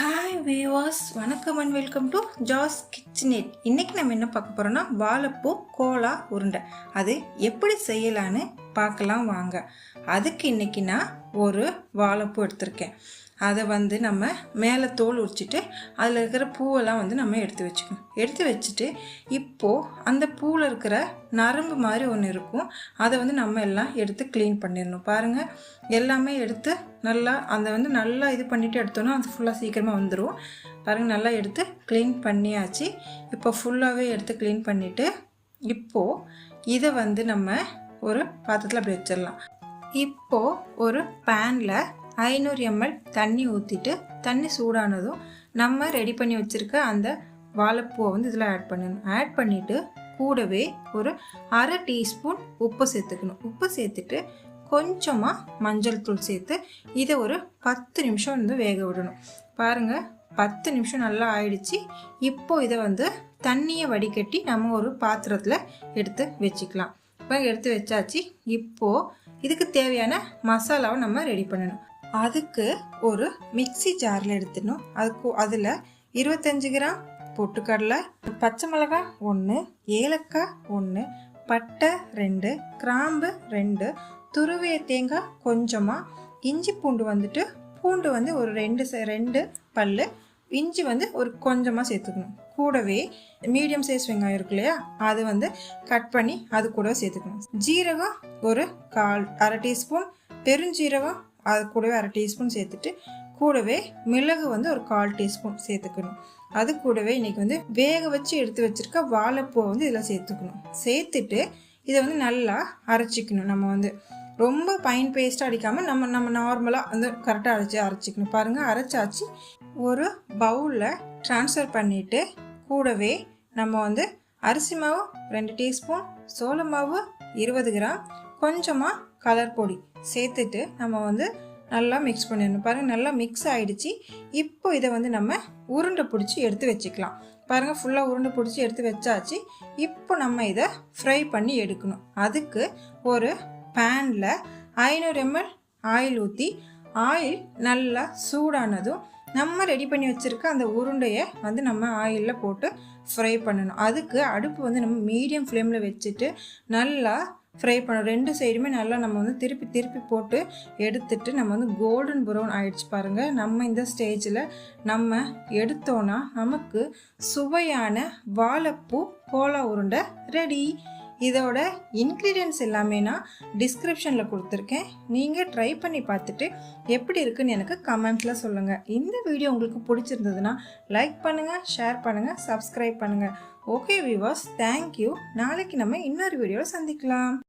Hi viewers வணக்கம் and welcome to ஜாஸ் கிச்சனேட் இன்றைக்கி நம்ம என்ன பார்க்க போகிறோம்னா வாழைப்பூ கோலா உருண்டை. அது எப்படி செய்யலான்னு பார்க்கலாம் வாங்க. அதுக்கு இன்னைக்கு நான் ஒரு வாழைப்பூ எடுத்திருக்கேன். அதை வந்து நம்ம மேலே தோல் உரிச்சிட்டு அதில் இருக்கிற பூவெல்லாம் வந்து நம்ம எடுத்து வச்சுக்கணும். எடுத்து வச்சுட்டு இப்போது அந்த பூவில் இருக்கிற நரம்பு மாதிரி ஒன்று இருக்கும். அதை வந்து நம்ம எல்லாம் எடுத்து க்ளீன் பண்ணிடணும். பாருங்கள் எல்லாமே எடுத்து நல்லா அதை வந்து நல்லா இது பண்ணிவிட்டு எடுத்தோன்னா அது ஃபுல்லாக சீக்கிரமாக வந்துடும் பாருங்கள் நல்லா எடுத்து க்ளீன் பண்ணியாச்சு. இப்போ ஃபுல்லாகவே எடுத்து க்ளீன் பண்ணிவிட்டு இப்போது இதை வந்து நம்ம ஒரு பாத்திரத்தில் அப்படி வச்சிடலாம். இப்போது ஒரு பேனில் ஐநூறு எம்எல் தண்ணி ஊற்றிட்டு தண்ணி சூடானதும் நம்ம ரெடி பண்ணி வச்சுருக்க அந்த வாழைப்பூவை வந்து இதில் ஆட் பண்ணணும். ஆட் பண்ணிவிட்டு கூடவே ஒரு அரை டீஸ்பூன் உப்பு சேர்த்துக்கணும். உப்பு சேர்த்துட்டு கொஞ்சமாக மஞ்சள் தூள் சேர்த்து இதை ஒரு பத்து நிமிஷம் வந்து வேக விடணும். பாருங்கள் பத்து நிமிஷம் நல்லா ஆயிடுச்சு. இப்போ இதை வந்து தண்ணியை வடிகட்டி நம்ம ஒரு பாத்திரத்தில் எடுத்து வச்சுக்கலாம். இப்போ எடுத்து வச்சாச்சு. இப்போது இதுக்கு தேவையான மசாலாவை நம்ம ரெடி பண்ணணும். அதுக்கு ஒரு மிக்சி ஜாரில் எடுத்துடணும். அதுக்கு அதில் இருபத்தஞ்சு கிராம் பொட்டுக்கடலை பச்சை மிளகாய் ஒன்று ஏலக்காய் ஒன்று பட்டை ரெண்டு கிராம்பு ரெண்டு துருவிய தேங்காய் கொஞ்சமாக இஞ்சி பூண்டு வந்துட்டு பூண்டு வந்து ஒரு ரெண்டு ரெண்டு பல் இஞ்சி வந்து ஒரு கொஞ்சமாக சேர்த்துக்கணும். கூடவே மீடியம் சைஸ் வெங்காயம் இருக்கு இல்லையா அது வந்து கட் பண்ணி அது கூட சேர்த்துக்கணும். ஜீரகம் ஒரு கால் அரை டீஸ்பூன் பெருஞ்சீரகம் அது கூடவே அரை டீஸ்பூன் சேர்த்துட்டு கூடவே மிளகு வந்து ஒரு கால் டீஸ்பூன் சேர்த்துக்கணும். அது கூடவே இன்னைக்கு வந்து வேக வச்சு எடுத்து வச்சிருக்க வாழைப்பூவை வந்து இதில் சேர்த்துக்கணும். சேர்த்துட்டு இதை வந்து நல்லா அரைச்சிக்கணும். நம்ம வந்து ரொம்ப பைன் பேஸ்ட்டாக அடிக்காமல் நம்ம நம்ம நார்மலாக வந்து கரெக்டாக அரைச்சி அரைச்சிக்கணும். பாருங்கள் அரைச்சாச்சு. ஒரு பவுலில் ட்ரான்ஸ்ஃபர் பண்ணிவிட்டு கூடவே நம்ம வந்து அரிசி மாவு ரெண்டு டீஸ்பூன் சோள மாவு இருபது கிராம் கொஞ்சமாக கலர் பொடி சேர்த்துட்டு நம்ம வந்து நல்லா மிக்ஸ் பண்ணிடணும். பாருங்கள் நல்லா மிக்ஸ் ஆகிடுச்சு இப்போ இதை வந்து நம்ம உருண்டை பிடிச்சி எடுத்து வச்சுக்கலாம். பாருங்கள் ஃபுல்லாக உருண்டை பிடிச்சி எடுத்து வச்சாச்சு. இப்போ நம்ம இதை ஃப்ரை பண்ணி எடுக்கணும். அதுக்கு ஒரு பேனில் ஐநூறு எம்எல் ஆயில் ஊற்றி ஆயில் நல்லா சூடானதும் நம்ம ரெடி பண்ணி வச்சுருக்க அந்த உருண்டையை வந்து நம்ம ஆயிலில் போட்டு ஃப்ரை பண்ணணும். அதுக்கு அடுப்பு வந்து நம்ம மீடியம் ஃப்ளேமில் வச்சுட்டு நல்லா ஃப்ரை பண்ணோம் ரெண்டு சைடுமே நல்லா நம்ம வந்து திருப்பி திருப்பி போட்டு எடுத்துட்டு நம்ம வந்து கோல்டன் ப்ரௌன் ஆயிடுச்சு பாருங்கள் நம்ம இந்த ஸ்டேஜில் நம்ம எடுத்தோன்னா நமக்கு சுவையான வாழைப்பூ கோலா உருண்டை ரெடி இதோட இன்க்ரீடியன்ஸ் எல்லாமே நான் டிஸ்கிரிப்ஷனில் கொடுத்துருக்கேன். நீங்கள் ட்ரை பண்ணி பார்த்துட்டு எப்படி இருக்குன்னு எனக்கு கமெண்ட்டில் சொல்லுங்கள் இந்த வீடியோ உங்களுக்கு பிடிச்சிருந்ததுன்னா லைக் பண்ணுங்கள் ஷேர் பண்ணுங்கள் சப்ஸ்கிரைப் பண்ணுங்கள் ஓகே வியூவர்ஸ் தேங்க்யூ நாளைக்கு நம்ம இன்னொரு வீடியோவில் சந்திக்கலாம்.